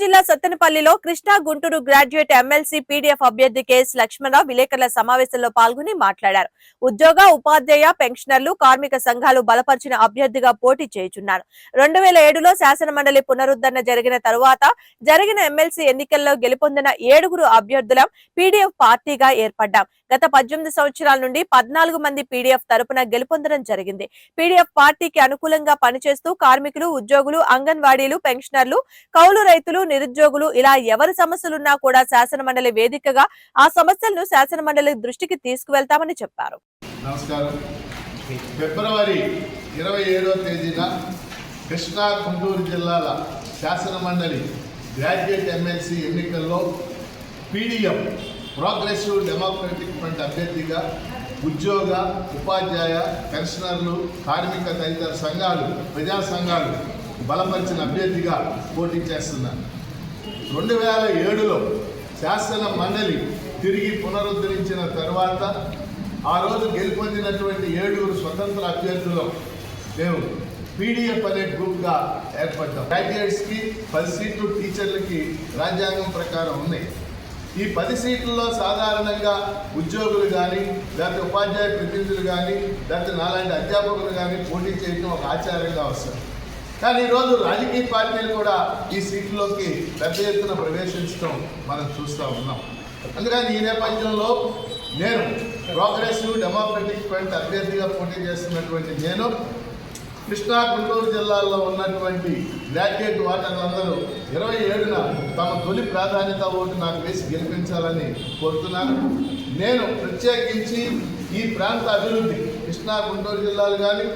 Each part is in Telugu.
జిల్లా సత్తెనపల్లిలో Krishna Guntur graduate MLC PDF అభ్యర్థి కెఎస్ లక్ష్మణరావు విలేకరుల సమావేశంలో పాల్గొని మాట్లాడారు. ఉద్యోగ ఉపాధ్యాయ పెన్షనర్లు కార్మిక సంఘాలు బలపరిచిన అభ్యర్థిగా పోటీ చేయుచున్నారు. రెండు వేల ఏడులో శాసన మండలి పునరుద్ధరణ జరిగిన తరువాత జరిగిన ఎమ్మెల్సీ ఎన్నికల్లో గెలుపొందిన ఏడుగురు అభ్యర్థులం పీడీఎఫ్ పార్టీగా ఏర్పడ్డాం. గత పద్దెనిమిది సంవత్సరాల నుండి పద్నాలుగు మంది పీడీఎఫ్ తరపున గెలుపొందడం జరిగింది. పీడీఎఫ్ పార్టీకి అనుకూలంగా పనిచేస్తూ కార్మికులు ఉద్యోగులు అంగన్వాడీలు పెన్షనర్లు కౌలు రైతులు నిరుద్యోగులు ఇలా ఎవరి సమస్యలున్నా కూడా శాసన మండలి వేదికగా ఆ సమస్యలను శాసన మండలి దృష్టికి తీసుకువెళ్తామని చెప్పారు. నమస్కారం. ఫిబ్రవరి ఇరవై ఏడవ తేదీన కృష్ణా గుంటూరు జిల్లాల శాసన మండలి గ్రాడ్యుయేట్ ఎమ్మెల్సీ ఎన్నికల్లో పీడిఎం ప్రోగ్రెసివ్ డెమోక్రటిక్ ఫ్రంట్ అభ్యర్థిగా ఉద్యోగ ఉపాధ్యాయ పెన్షనర్లు కార్మిక తదితర సంఘాలు ప్రజా సంఘాలు బలపరిచిన అభ్యర్థిగా పోటీ చేస్తున్నాను రెండు వేల ఏడులో శాసన మండలి తిరిగి పునరుద్ధరించిన తర్వాత ఆ రోజు గెలుపొందినటువంటి ఏడుగురు స్వతంత్ర అభ్యర్థులు మేము పీడిఎఫ్ అనే గ్రూప్గా ఏర్పడ్డాం. గ్రాడ్యుయేట్స్కి పది సీట్లు టీచర్లకి రాజ్యాంగం ప్రకారం ఉన్నాయి. ఈ పది సీట్లలో సాధారణంగా ఉద్యోగులు కానీ లేకపోతే ఉపాధ్యాయ ప్రతినిధులు కానీ లేకపోతే నాలాంటి అధ్యాపకులు కానీ పోటీ చేయడం ఒక ఆచారంగా వస్తుంది కానీ ఈరోజు రాజకీయ పార్టీలు కూడా ఈ సీట్లోకి పెద్ద ఎత్తున ప్రవేశించడం మనం చూస్తూ ఉన్నాం. అందుకని ఈ నేపథ్యంలో నేను ప్రోగ్రెసివ్ డెమోక్రటిక్ ఫ్రంట్ అభ్యర్థిగా పోటీ చేస్తున్నటువంటి నేను కృష్ణా గుంటూరు జిల్లాల్లో ఉన్నటువంటి గ్రాడ్యుయేట్ ఓటర్లందరూ ఇరవై ఏడున తమ తొలి ప్రాధాన్యత ఓటు నాకు వేసి గెలిపించాలని కోరుతున్నాను. నేను ప్రత్యేకించి ఈ ప్రాంత అభివృద్ధి కృష్ణా గుంటూరు జిల్లాలు కానీ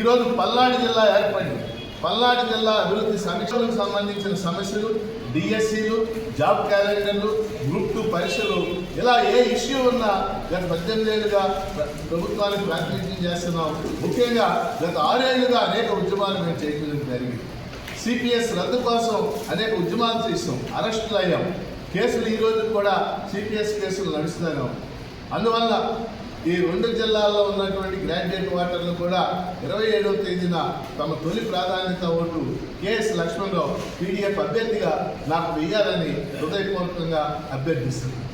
ఈరోజు పల్నాడు జిల్లా ఏర్పడింది. పల్నాడు జిల్లా అభివృద్ధి సమీక్షలకు సంబంధించిన సమస్యలు డిఎస్సీలు జాబ్ క్యాలెండర్లు గ్రూప్ టూ పరీక్షలు ఇలా ఏ ఇష్యూ ఉన్నా గత పద్దెనిమిది ఏళ్ళుగా ప్రభుత్వానికి ప్రాతినిధ్యం చేస్తున్నాం. ముఖ్యంగా గత ఆరేళ్ళుగా అనేక ఉద్యమాలు మేము చేయడం జరిగింది. సిపిఎస్ రద్దు కోసం అనేక ఉద్యమాలు చేస్తాం. అరెస్టులు అయ్యాం కేసులు ఈ రోజు కూడా సిపిఎస్ కేసులు నడుస్తున్నాం అందువల్ల ఈ రెండు జిల్లాల్లో ఉన్నటువంటి గ్రాడ్యుయేట్ ఓటర్లు కూడా ఇరవై ఏడవ తేదీన తమ తొలి ప్రాధాన్యత ఓటు కేఎస్ లక్ష్మణరావు పీడిఎఫ్ అభ్యర్థిగా నాకు వేయాలని హృదయపూర్వకంగా అభ్యర్థిస్తున్నాను